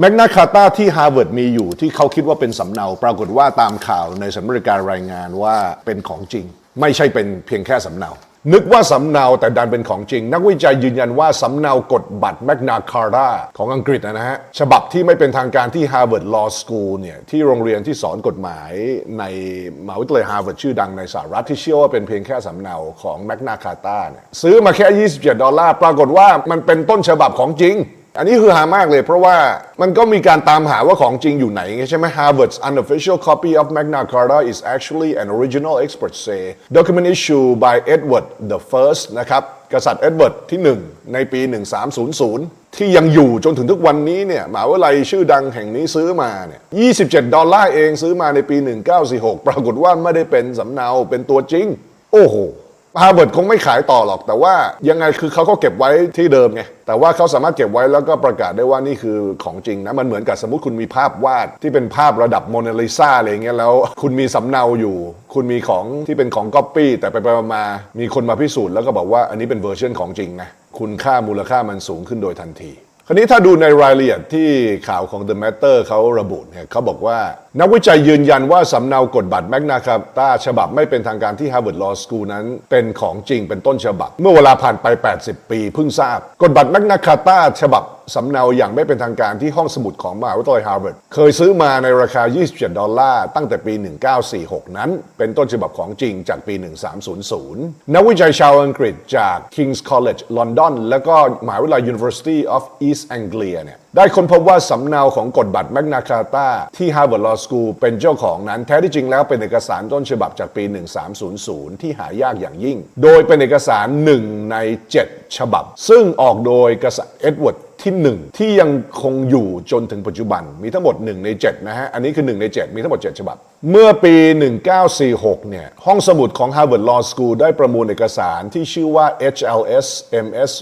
แมกนาคาตาที่ฮาร์วาร์ดมีอยู่ที่เขาคิดว่าเป็นสำเนา ปรากฏว่าตามข่าวในสหรัฐอเมริการายงานว่าเป็นของจริง ไม่ใช่เป็นเพียงแค่สำเนา นึกว่าสำเนาแต่ดันเป็นของจริง นักวิจัยยืนยันว่าสำเนากฎบัตรแมกนาคาตาของอังกฤษนะฮะ ฉบับที่ไม่เป็นทางการที่ Harvard Law School เนี่ยที่โรงเรียนที่สอนกฎหมายในมหาวิทยาลัยฮาร์วาร์ดชื่อดังในสหรัฐที่เชื่อว่าเป็นเพียงแค่สำเนาของแมกนาคาตาเนี่ยซื้อมาแค่ 27 ดอลลาร์ปรากฏว่ามันเป็นต้นฉบับของจริง อันนี้คือหามากเลยเพราะว่ามันก็มีการตามหาว่าของจริงอยู่ไหนไงใช่ไหม Harvard's unofficial copy of Magna Carta is actually an original experts say document issued by Edward the First นะครับกษัตริย์เอ็ดเวิร์ดที่ 1 ในปี 1300 ที่ยังอยู่จนถึงทุกวันนี้เนี่ยมหาวิทยาลัยชื่อดังแห่งนี้ซื้อมาเนี่ย27 ดอลลาร์เองซื้อมาในปี 1946 ปรากฏว่าไม่ได้เป็นสำเนาเป็นตัวจริง โอ้โห ฮาร์วาร์ดคงไม่ขายต่อหรอก แต่ว่ายังไงคือเขาก็เก็บไว้ที่เดิมไง แต่ว่าเขาสามารถเก็บไว้แล้วก็ประกาศได้ว่านี่คือของจริงนะ มันเหมือนกับสมมติคุณมีภาพวาดที่เป็นภาพระดับโมนาลิซาอะไรเงี้ยแล้ว คุณมีสำเนาอยู่ คุณมีของที่เป็นของก๊อปปี้แต่ไปไปมามีคนมาพิสูจน์แล้วก็บอกว่าอันนี้เป็นเวอร์ชันของจริงนะคุณค่ามูลค่ามันสูงขึ้นโดยทันที คราวนี้ถ้าดูในรายละเอียดที่ข่าวของ The Matter เขาระบุเนี่ยเขาบอกว่านักวิจัยยืนยันว่าสำเนากฎบัตรแมกนาคาตาฉบับไม่เป็นทางการที่ Harvard Law School นั้นเป็นของจริงเป็นต้นฉบับ เมื่อเวลาผ่านไป 80 ปีเพิ่งทราบ กฎบัตรแมกนาคาตาฉบับ สำเนาอย่างไม่เป็นทางการที่ห้องสมุดของมหาวิทยาลัยฮาร์วาร์ดเคยซื้อมาในราคา 27 ดอลลาร์ ตั้งแต่ปี 1946 นั้น เป็นต้นฉบับของจริงจากปี 1300 นักวิจัยชาวอังกฤษจาก King's College London และก็มหาวิทยาลัย University of East Anglia เนี่ยได้ค้นพบว่าสำเนาของกฎบัตรแมกนาคาตาที่ Harvard Law School เป็นเจ้าของนั้นแท้ที่จริงแล้วเป็นเอกสารต้นฉบับจากปี 1300 ที่หายากอย่างยิ่ง โดยเป็นเอกสาร 1 ใน 7 ฉบับ ซึ่งออกโดยกษัตริย์เอ็ดเวิร์ด ที่ 1 ที่ยังคงอยู่จนถึงปัจจุบันมีทั้งหมด 1 ใน 7 นะฮะ อันนี้คือ 1 ใน 7 มีทั้งหมด 7 ฉบับ เมื่อปี 1946 เนี่ย ห้องสมุดของ Harvard Law School ได้ประมูลเอกสารที่ชื่อว่า HLS MS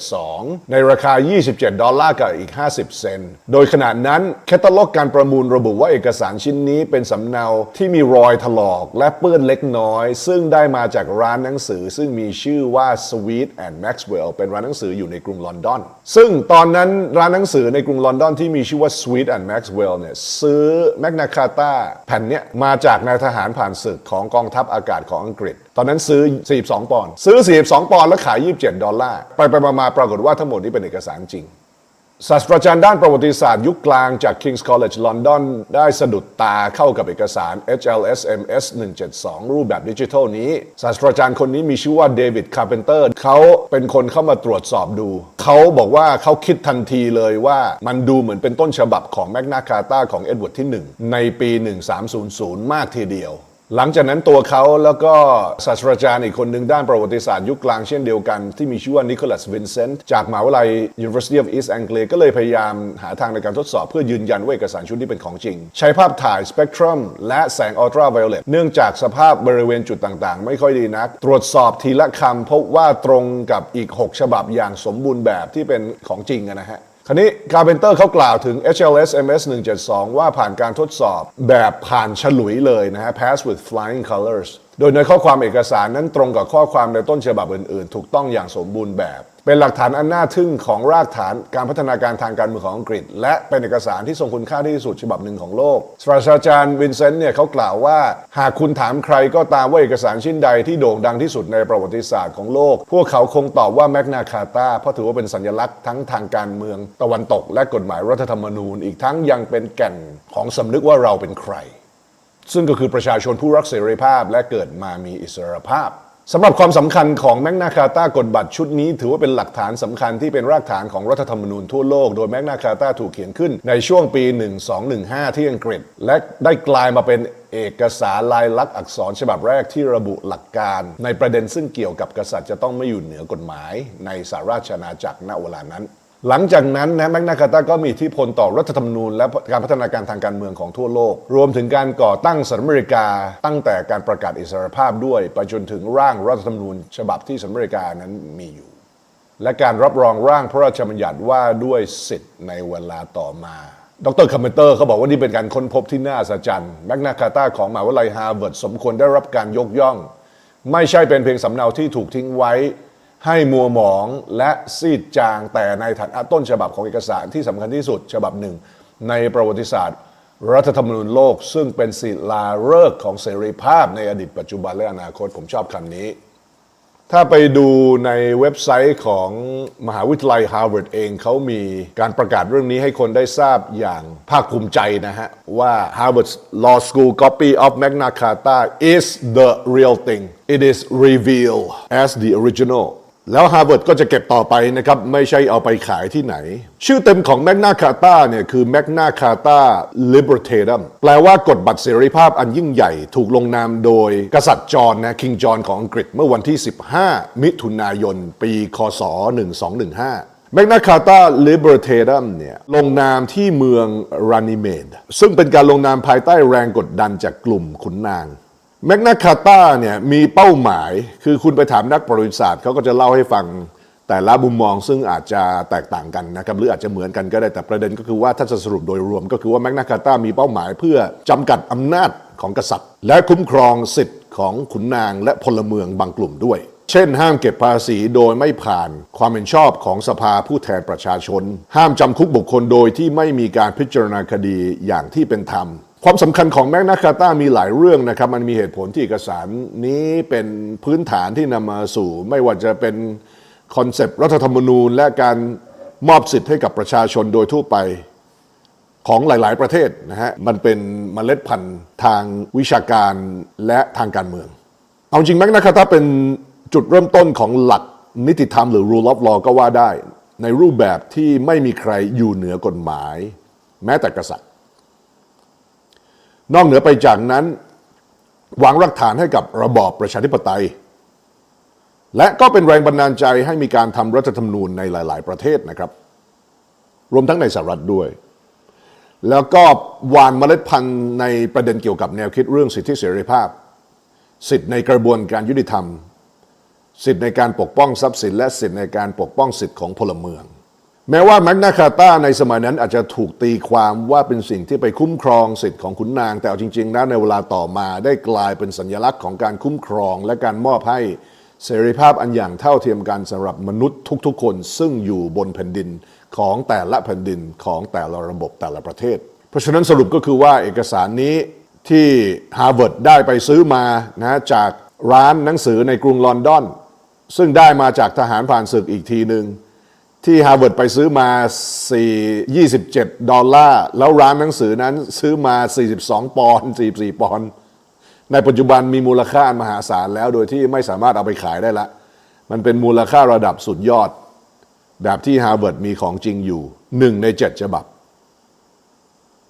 172 ในราคา 27 ดอลลาร์กับอีก 50 เซนต์โดยขณะนั้นแคตตาล็อกการประมูลระบุว่าเอกสารชิ้นนี้เป็นสำเนาที่มีรอยถลอกและเปื้อนเล็กน้อย ซึ่งได้มาจากร้านหนังสือ ซึ่งมีชื่อว่า Sweet and Maxwell เป็นร้านหนังสืออยู่ในกรุงลอนดอน ซึ่งตอนนั้นร้านหนังสือในกรุงลอนดอนที่มีชื่อว่า Sweet and Maxwell เนี่ยซื้อ Magna Carta แผ่นเนี้ยมาจากนายทหารผ่านศึกของกองทัพอากาศของอังกฤษ ตอนนั้นซื้อ 42 ปอนด์ซื้อ 42 ปอนด์แล้วขาย 27 ดอลลาร์ ไปไปมามาปรากฏว่าทั้งหมดนี้เป็นเอกสารจริง ศาสตราจารย์ด้านประวัติศาสตร์ยุคกลางจาก King's College London ได้สะดุดตาเข้ากับเอกสาร HLSMS 172 รูปแบบดิจิทัลนี้ ศาสตราจารย์คนนี้มีชื่อว่าเดวิดคาร์เพนเตอร์เขาเป็นคนเข้ามาตรวจสอบดู เขาบอกว่าเขาคิดทันทีเลยว่ามันดูเหมือนเป็นต้นฉบับของแมกนาคาตาของเอ็ดเวิร์ดที่ 1 ในปี 1300 มากทีเดียว หลังจากนั้นตัวเขาแล้วก็ศาสตราจารย์อีกคนหนึ่งด้านประวัติศาสตร์ยุคกลางเช่นเดียวกันที่มีชื่อว่านิโคลัสวินเซนต์จากมหาวิทยาลัย University of East Anglia ก็เลยพยายามหาทางในการทดสอบเพื่อยืนยันว่าเอกสารชุดนี้เป็นของจริง ใช้ภาพถ่ายสเปกตรัมและแสงอัลตราไวโอเลตเนื่องจากสภาพบริเวณจุดต่างๆ ไม่ค่อยดีนัก ตรวจสอบทีละคำพบว่าตรงกับอีก 6 ฉบับอย่างสมบูรณ์แบบที่เป็นของจริงนะฮะ คราวนี้คาร์เพนเตอร์เขากล่าวถึง HLS MS 172 ว่าผ่านการทดสอบแบบผ่านฉลุยเลยนะฮะ pass with flying colors โดยในข้อความเอกสารนั้นตรงกับข้อความในต้นฉบับอื่นๆ ถูกต้องอย่างสมบูรณ์แบบ เป็นหลักฐานอันน่าทึ่งของรากฐานการพัฒนาการทางการเมืองของอังกฤษ และเป็นเอกสารที่ทรงคุณค่าที่สุดฉบับหนึ่งของโลกศาสตราจารย์วินเซนต์เนี่ยเขากล่าวว่า หากคุณถามใครก็ตามว่าเอกสารชิ้นใดที่โด่งดังที่สุดในประวัติศาสตร์ของโลก พวกเขาคงตอบว่าแมกนาคาตาเพราะถือว่าเป็นสัญลักษณ์ทั้งทางการเมืองตะวันตก และกฎหมายรัฐธรรมนูญ อีกทั้งยังเป็นแก่นของสำนึกว่าเราเป็นใคร ซึ่งก็คือประชาชนผู้รักเสรีภาพและเกิดมามีอิสรภาพ สำหรับความสำคัญของแมกนาคาตากฎบัตรชุดนี้ ถือว่าเป็นหลักฐานสำคัญที่เป็นรากฐานของรัฐธรรมนูญทั่วโลก โดยแมกนาคาตาถูกเขียนขึ้นในช่วงปี 1215 ที่อังกฤษ และได้กลายมาเป็นเอกสารลายลักษณ์อักษรฉบับแรกที่ระบุหลักการ ในประเด็นซึ่งเกี่ยวกับกษัตริย์จะต้องไม่อยู่เหนือกฎหมาย ในสหราชอาณาจักรณเวลานั้น หลังจากนั้นนะแมกนาคาตาก็มีอิทธิพลต่อรัฐธรรมนูญและการพัฒนาการทางการเมืองของทั่วโลก รวมถึงการก่อตั้งสหรัฐอเมริกา ตั้งแต่การประกาศอิสรภาพด้วย ไปจนถึงร่างรัฐธรรมนูญ ฉบับที่สหรัฐอเมริกานั้นมีอยู่ และการรับรองร่างพระราชบัญญัติว่าด้วยสิทธิ์ในเวลาต่อมาดรคัมเมเตอร์เขาบอกว่านี่เป็นการค้นพบที่น่าอัศจรรย์แมกนาคาตาของมหาวิทยาลัยฮาร์วาร์ดสมควรได้รับการยกย่อง ไม่ใช่เป็นเพียงสำเนาที่ถูกทิ้งไว้ ให้มัวหมองและซีดจางแต่ในฐานะต้นฉบับของเอกสารที่สำคัญที่สุดฉบับหนึ่ง ในประวัติศาสตร์ รัฐธรรมนูญโลก ซึ่งเป็นศิลาฤกษ์ของเสรีภาพในอดีตปัจจุบันและอนาคตผมชอบคำนี้ ถ้าไปดูในเว็บไซต์ของมหาวิทยาลัยฮาร์วาร์ดเองเขามีการประกาศเรื่องนี้ให้คนได้ทราบอย่างภาคภูมิใจนะฮะ ว่า Harvard Law School copy of Magna Carta is the real thing it is revealed as the original แล้ว Harvard ก็จะเก็บต่อไปนะครับไม่ใช่เอาไปขายที่ไหน ชื่อเต็มของ Magna Carta เนี่ยคือ Magna Carta Libertatum แปลว่ากฎบัตรเสรีภาพอันยิ่งใหญ่ถูกลงนามโดยกษัตริย์จอห์นนะคิงจอห์นของอังกฤษเมื่อวันที่ 15 มิถุนายน ปีคศ 1215 Magna Carta Libertatum เนี่ยลงนามที่เมืองรานิเมดซึ่งเป็นการลงนามภายใต้แรงกดดันจากกลุ่มขุนนาง แมกนาคาตาเนี่ยมีเป้าหมายคือคุณไปถามนักประวัติศาสตร์เขาก็จะเล่าให้ฟังแต่ละมุมมองซึ่งอาจจะแตกต่างกันนะครับหรืออาจจะเหมือนกันก็ได้แต่ประเด็นก็คือว่าถ้าจะสรุปโดยรวม ก็คือว่าแมกนาคาตามีเป้าหมายเพื่อจำกัดอำนาจของกษัตริย์ และคุ้มครองสิทธิ์ของขุนนางและพลเมืองบางกลุ่มด้วย เช่น ห้ามเก็บภาษีโดยไม่ผ่านความเห็นชอบของสภาผู้แทนประชาชน ห้ามจำคุกบุคคลโดยที่ไม่มีการพิจารณาคดีอย่างที่เป็นธรรม ความสำคัญของแมกนาคาตามีหลายเรื่องนะครับ มันมีเหตุผลที่เอกสารนี้เป็นพื้นฐานที่นำมาสู่ ไม่ว่าจะเป็นคอนเซปต์รัฐธรรมนูญ และการมอบสิทธิ์ให้กับประชาชนโดยทั่วไปของหลาย ๆ ประเทศนะฮะ มันเป็นเมล็ดพันธุ์ทางวิชาการและทางการเมือง เอาจริงแมกนาคาตาเป็นจุดเริ่มต้นของหลักนิติธรรมหรือ rule of law ก็ว่าได้ ในรูปแบบที่ไม่มีใครอยู่เหนือกฎหมาย แม้แต่กษัตริย์ นอกเหนือไปจากนั้น วางรากฐานให้กับระบอบประชาธิปไตย และก็เป็นแรงบันดาลใจให้มีการทำรัฐธรรมนูญในหลาย ๆ ประเทศนะครับ รวมทั้งในสหรัฐด้วย แล้วก็หวานเมล็ดพันธุ์ในประเด็นเกี่ยวกับแนวคิดเรื่องสิทธิเสรีภาพ สิทธิในกระบวนการยุติธรรม สิทธิในการปกป้องทรัพย์สิน และสิทธิในการปกป้องสิทธิของพลเมือง แม้ว่าแมกนาคาตาในสมัยนั้นอาจจะถูกตีความว่าเป็นสิ่งที่ไปคุ้มครองสิทธิของขุนนาง แต่เอาจริงๆแล้วในเวลาต่อมาได้กลายเป็นสัญลักษณ์ของการคุ้มครอง และการมอบให้เสรีภาพอันอย่างเท่าเทียมกันสำหรับมนุษย์ทุกๆ คนซึ่งอยู่บนแผ่นดินของแต่ละแผ่นดินของแต่ละระบบแต่ละประเทศ เพราะฉะนั้นสรุปก็คือว่าเอกสารนี้ที่ฮาร์วาร์ดได้ไปซื้อมานะจากร้านหนังสือในกรุงลอนดอน ซึ่งได้มาจากทหารผ่านศึกอีกทีหนึ่ง ที่ฮาร์วาร์ดไปซื้อมา 4 27 ดอลลาร์ แล้วร้านหนังสือนั้นซื้อมา 42 ปอนด์44 ปอนด์ในปัจจุบันมีมูลค่ามหาศาลแล้วโดยที่ไม่สามารถเอาไปขายได้ละ มันเป็นมูลค่าระดับสุดยอด แบบที่ฮาร์วาร์ดมีของจริงอยู่ 1 ใน 7 ฉบับ